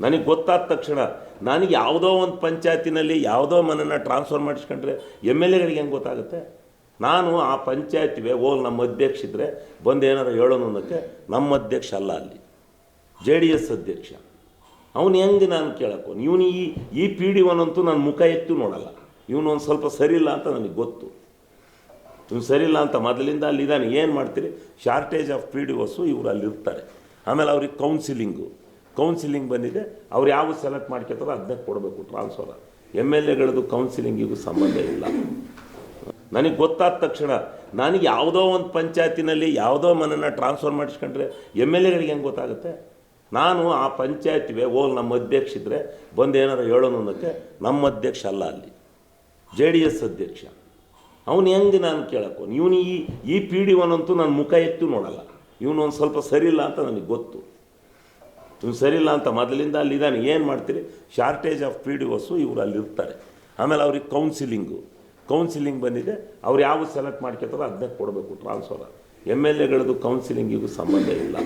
ನನಗೆ ಗೊತ್ತಾದ ತಕ್ಷಣ ನನಗೆ ಯಾವುದೋ ಒಂದು ಪಂಚಾಯತಿನಲ್ಲಿ ಯಾವುದೋ ಮನೆಯನ್ನು ಟ್ರಾನ್ಸ್ಫರ್ ಮಾಡಿಸ್ಕೊಂಡ್ರೆ ಎಂ ಎಲ್ ಎಗಳಿಗೆ ಹೆಂಗೆ ಗೊತ್ತಾಗುತ್ತೆ? ನಾನು ಆ ಪಂಚಾಯತಿವೆ ಹೋಗಿ ನಮ್ಮ ಅಧ್ಯಕ್ಷ ಇದ್ದರೆ ಬಂದು ಏನಾರು ಹೇಳೋನು ಅನ್ನೋಕ್ಕೆ ನಮ್ಮ ಅಧ್ಯಕ್ಷ ಅಲ್ಲ ಅಲ್ಲಿ. ಜೆ ಡಿ ಎಸ್ ಅಧ್ಯಕ್ಷ. ಅವನು ಹೆಂಗೆ ನಾನು ಕೇಳಕ್ಕೋ ಇವನು ಈ ಈ ಪಿ ಡಿ ಒನಂತೂ ನನ್ನ ಮುಖ ಎತ್ತು ನೋಡಲ್ಲ. ಇವನು ಒಂದು ಸ್ವಲ್ಪ ಸರಿಯಿಲ್ಲ ಅಂತ ನನಗೆ ಗೊತ್ತು. ಇವ್ನು ಸರಿಯಿಲ್ಲ ಅಂತ ಮೊದಲಿಂದ ಅಲ್ಲಿ ಇದ್ದಾನೆ ಏನು ಮಾಡ್ತೀರಿ? Shortage of P D Os ಇವರು ಅಲ್ಲಿರ್ತಾರೆ. ಆಮೇಲೆ ಅವ್ರಿಗೆ ಕೌನ್ಸಿಲಿಂಗು ಕೌನ್ಸಿಲಿಂಗ್ ಬಂದಿದೆ, ಅವ್ರು ಯಾವ ಸೆಲೆಕ್ಟ್ ಮಾಡ್ಕೊತಾರೋ ಅದನ್ನ ಕೊಡಬೇಕು ಟ್ರಾನ್ಸ್ಫರ್ ಎಂ ಎಲ್ ಎಗಳದ್ದು ಕೌನ್ಸಿಲಿಂಗಿಗೂ ಸಂಬಂಧ ಇಲ್ಲ. ನನಗೆ ಗೊತ್ತಾದ ತಕ್ಷಣ, ನನಗೆ ಯಾವುದೋ ಒಂದು ಪಂಚಾಯತಿನಲ್ಲಿ ಯಾವುದೋ ಮನೆಯನ್ನು ಟ್ರಾನ್ಸ್ಫರ್ ಮಾಡಿಸ್ಕೊಂಡ್ರೆ ಎಂ ಎಲ್ ಎಗಳಿಗೆ ಹೆಂಗೆ ಗೊತ್ತಾಗುತ್ತೆ? ನಾನು ಆ ಪಂಚಾಯತಿವೆ ಹೋಗಿ ನಮ್ಮ ಅಧ್ಯಕ್ಷ ಇದ್ದರೆ ಬಂದು ಏನಾರು ಹೇಳೋನು ನಮ್ಮ ಅಧ್ಯಕ್ಷ ಅಲ್ಲ ಅಲ್ಲಿ. ಜೆ ಡಿ ಎಸ್ ಅಧ್ಯಕ್ಷ. ಅವನು ಹೆಂಗೆ ನಾನು ಕೇಳಕ್ಕೋ? ಇವನು ಈ ಈ ಪಿ ಡಿ ಒನಂತೂ ನನ್ನ ಮುಖ ಎತ್ತು ನೋಡಲ್ಲ. ಇವನು ಒಂದು ಸ್ವಲ್ಪ ಸರಿಯಿಲ್ಲ ಅಂತ ನನಗೆ ಗೊತ್ತು. ಇವ್ನು ಸರಿಯಿಲ್ಲ ಅಂತ ಮೊದಲಿಂದ ಅಲ್ಲಿ ಅಲ್ಲಿದ್ದಾನೆ ಏನು ಮಾಡ್ತೀರಿ? Shortage of P D Os ಇವರು ಅಲ್ಲಿರ್ತಾರೆ ಆಮೇಲೆ ಅವ್ರಿಗೆ ಕೌನ್ಸಿಲಿಂಗು ಕೌನ್ಸಿಲಿಂಗ್ ಬಂದಿದೆ. ಅವ್ರು ಯಾವ ಸೆಲೆಕ್ಟ್ ಮಾಡ್ಕೊತಾರೋ ಅದನ್ನೇ ಕೊಡಬೇಕು ಟ್ರಾನ್ಸ್ಫರ್ ಎಂ ಎಲ್ ಎಗಳದ್ದು ಕೌನ್ಸಿಲಿಂಗಿಗೂ ಸಂಬಂಧ ಇಲ್ಲ.